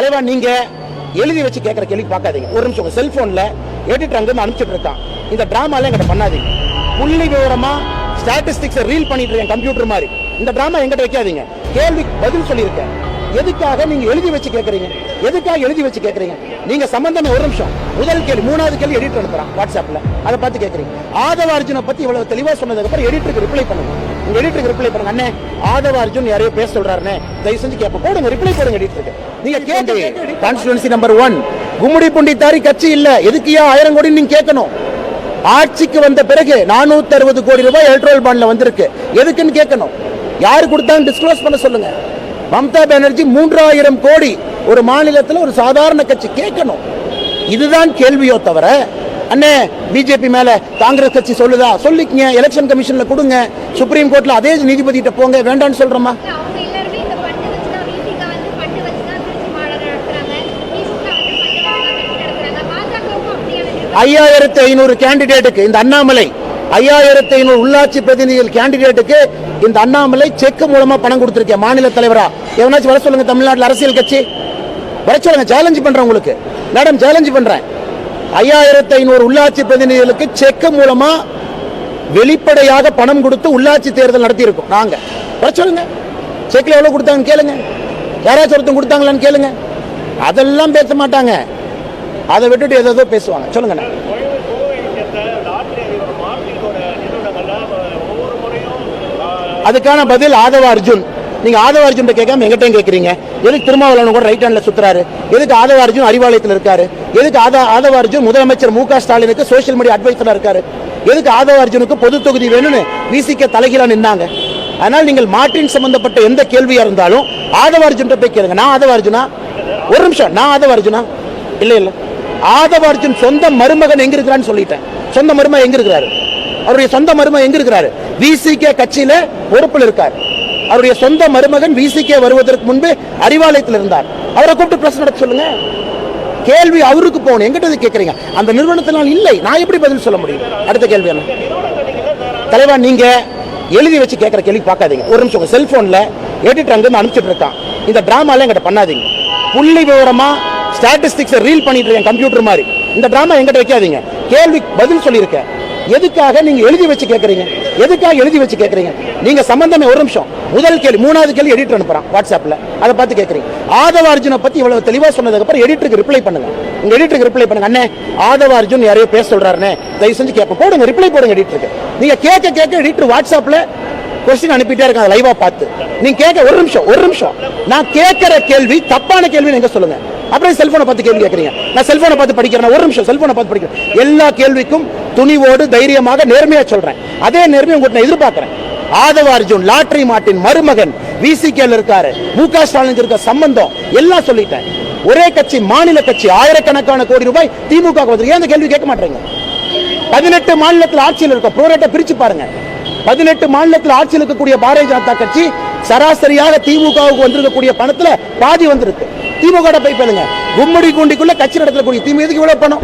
தலைவா நீங்க எழுதி வச்சு கேட்கற கேள்வி பார்க்காதீங்க. ஒரு நிமிஷம் உங்க செல்போன்ல எடிட்டர் அங்க அனுப்பிச்சிட்டு இருக்கான். இந்த ட்ராமாலாம் எங்கிட்ட பண்ணாதீங்க. புள்ளி விவரமா ஸ்டாட்டிஸ்டிக்ஸ் ரீல் பண்ணிட்டு இருக்கேன் கம்ப்யூட்டர் மாதிரி. இந்த டிராமா எங்கிட்ட வைக்காதீங்க. கேள்வி பதில் சொல்லியிருக்கேன். எதுக்காக நீங்க எழுதி வச்சு கேட்கறீங்க எதுக்காக எழுதி வச்சு கேட்கறீங்க நீங்க சம்பந்தம் ஒரு நிமிஷம். முதல் கேள்வி மூணாவது கேள்வி எடிட்டர் அனுப்புறான் வாட்ஸ்அப்ல அதை பார்த்து கேட்கறீங்க ஆதவ அர்ஜுனை பத்தி இவ்வளவு தெளிவா சொன்னதுக்கு அப்புறம் எடிட்டருக்கு ரிப்ளை பண்ணுங்க. உங்க எடிட்டருக்கு ரிப்ளை பண்ணுங்க அண்ணே. ஆதவ அர்ஜுன் யாரையோ பேச சொல்றாருன்னு தயவு செஞ்சு கேட்போம் போடுங்க ரிப்ளை போடுங்க எடிட்டருக்கு நீங்க கேட்க கான்ஸ்டிடுவன்சி நம்பர் ஒன் கும்முடி புண்டித்தாரி கட்சி இல்ல. எதுக்கியா ஆயிரம் கோடி நீங்க கேட்கணும் ஆட்சிக்கு வந்த பிறகு நானூத்தி அறுபது கோடி ரூபாய் எலக்ட்ரல் பாண்ட்ல வந்திருக்கு. எதுக்குன்னு கேட்கணும் யாரு கொடுத்தாங்க டிஸ்க்ளோஸ் பண்ண சொல்லுங்க. மம்தா பானர்ஜி மூன்றாயிரம் கோடி ஒரு மாநிலத்தில் ஒரு சாதாரண கட்சி. கேட்கணும் இதுதான் கேள்வியோ தவிர அண்ணே பிஜேபி மேல காங்கிரஸ் கட்சி சொல்லுதா? சொல்லிக்கங்க எலெக்ஷன் கமிஷன்ல கொடுங்க. சுப்ரீம் கோர்ட்ல அதே நீதிபதி கிட்ட போங்க. வேண்டாம்னு நிர்வாகம் ஐயாயிரத்தி ஐநூறு கேண்டிடேட்டுக்கு இந்த அண்ணாமலை ஐயாயிரத்தி ஐநூறு உள்ளாட்சி பிரதிநிதிகள் கேண்டிடேட்டுக்கு இந்த அண்ணாமலை செக் மூலமா பணம் கொடுத்திருக்கேன் மாநில தலைவரா? எவனாச்சும் வர சொல்லுங்க தமிழ்நாட்டில் அரசியல் கட்சி. வர சொல்லுங்க சேலஞ்ச் பண்றேன் உங்களுக்கு. மேடம் சேலஞ்ச் பண்றேன். ஐயாயிரத்தி ஐநூறு உள்ளாட்சி பிரதிநிதிகளுக்கு செக் மூலமா வெளிப்படையாக பணம் கொடுத்து உள்ளாட்சி தேர்தல் நடத்தியிருக்கோம். நாங்கள் நாங்க. வர சொல்லுங்க. செக்ல எவ்வளவு கொடுத்தாங்கன்னு கேளுங்க. யாராச்சும் ஒருத்தன் கொடுத்தாங்களான்னு கேளுங்க. அதெல்லாம் பேச மாட்டாங்க. அதை விட்டுட்டு ஏதோ ஏதோ பேசுவாங்க. சொல்லுங்க அதுக்கான பதில் ஆதவ அர்ஜுன். நீங்க ஆதவ அர்ஜுன் கேட்காம எங்கிட்டையும் கேட்கறீங்க எதுக்கு திருமாவளவன் கூட ரைட் ஹேண்ட்ல சுத்துறாரு? எதுக்கு ஆதவ அர்ஜுன் அறிவாலயத்தில் இருக்காரு? எதுக்கு ஆதா ஆதவ அர்ஜுன் முதலமைச்சர் மு க ஸ்டாலினுக்கு சோஷியல் மீடியா அட்வைசரா இருக்காரு? எதுக்கு ஆதவ அர்ஜுனுக்கு பொது தொகுதி வேணும்னு விசிக்க தலைகீழா நின்னாங்க? அதனால் நீங்கள் மாற்றின் சம்பந்தப்பட்ட எந்த கேள்வியா இருந்தாலும் ஆதவ அர்ஜுன் போய் கேளுங்க. நான் ஆதவ அர்ஜுனா? ஒரு நிமிஷம். நான் ஆதவ அர்ஜுனா? இல்லை ஆதவார்ஜுன் ஆதவ அர்ஜுன் சொந்த மருமகன் எங்க இருக்கிறான்னு சொல்லிட்டேன். சொந்த மருமகன் எங்க இருக்கிறாரு? அவருடைய சொந்த மருமகன் எங்க இருக்கிறாரு? விசிகே கட்சியில பொறுப்பில் இருக்கார். அவருடைய சொந்த மருமகன் விசிகே வருவதற்கு முன்பு அறிவாலயத்தில் இருந்தார். அவரை கூப்பிட்டு பிரச்சனை நடத்த சொல்லுங்க. கேள்வி அவருக்கு போகணும். எங்கிட்ட கேட்குறீங்க கேட்கறீங்க. அந்த நிறுவனத்தினால் இல்லை. நான் எப்படி பதில் சொல்ல முடியும்? அடுத்த கேள்வி என்ன? தலைவா நீங்க எழுதி வச்சு கேட்கற கேள்வி பார்க்காதீங்க. ஒரு நிமிஷம் உங்க செல்போன்ல எடிட்டர் அங்க இருந்து இருக்கான். இந்த ட்ராமாலாம் எங்கிட்ட பண்ணாதீங்க. புள்ளி விவரமா ஸ்டாட்டிஸ்டிக்ஸை ரீல் பண்ணிட்டு இருக்கேன் கம்ப்யூட்டர் மாதிரி. இந்த ட்ராமா எங்கிட்ட வைக்காதீங்க. கேள்வி பதில் சொல்லியிருக்கேன். எதுக்காக நீங்க எழுதி வச்சு கேட்கறீங்க எதுக்காக எழுதி வச்சு கேட்கறீங்க நீங்க சம்பந்தமே ஒரு நிமிஷம். முதல் கேள்வி மூணாவது கேள்வி எடிட்டர் அனுப்புறான் வாட்ஸ்அப்ல அதை பார்த்து கேட்கறீங்க ஆதவ அர்ஜுனை பத்தி இவ்வளவு தெளிவா சொன்னதுக்கு அப்புறம் எடிட்டருக்கு ரிப்ளை பண்ணுங்க. உங்க எடிட்டருக்கு ரிப்ளை பண்ணுங்க. அண்ணே ஆதவ அர்ஜுன் யாரையோ பேச சொல்றாருன்னு தயவு செஞ்சு கேட்போம். போடுங்க ரிப்ளை போடுங்க எடிட்டருக்கு நீங்க கேட்க கேட்க எடிட்டர் வாட்ஸ்அப்ல கொஸ்டின் அனுப்பிட்டே இருக்காங்க லைவா பார்த்து. நீங்க கேட்க ஒரு நிமிஷம் ஒரு நிமிஷம். நான் கேட்கிற கேள்வி தப்பான கேள்வி நீங்க சொல்லுங்க? அப்புறம் செல்போனை பார்த்து கேள்வி கேட்குறீங்க. நான் செல்போனை பார்த்து படிக்கிறேன் ஒரு நிமிஷம் செல்போனை பார்த்து படிக்கிறேன். எல்லா கேள்விக்கும் துணிவோடு தைரியமாக நேர்மையா சொல்றேன். அதே நேர்மையை உங்கள்கிட்ட நான் ஆதவ அர்ஜுன் லாட்டரி மாட்டின் மருமகன் விசிகேல இருக்காரு மு க ஸ்டாலின் இருக்க சம்பந்தம் எல்லாம் சொல்லிட்டேன். ஒரே கட்சி மாநில கட்சி ஆயிரக்கணக்கான கோடி ரூபாய் திமுக வந்து ஏன் அந்த கேள்வி கேட்க மாட்டேங்க பதினெட்டு மாநிலத்தில் ஆட்சியில் இருக்கும் புரோரேட்டை பிரிச்சு பாருங்க. பதினெட்டு மாநிலத்தில் ஆட்சியில் இருக்கக்கூடிய பாரதிய ஜனதா கட்சி சராசரியாக திமுகவுக்கு வந்திருக்கக்கூடிய பணத்துல பாதி வந்திருக்கு. திமுக போய் பண்ணுங்க கும்மடி கூண்டிக்குள்ள கட்சி நடத்தக்கூடிய திமுக எதுக்கு இவ்வளவு பணம்?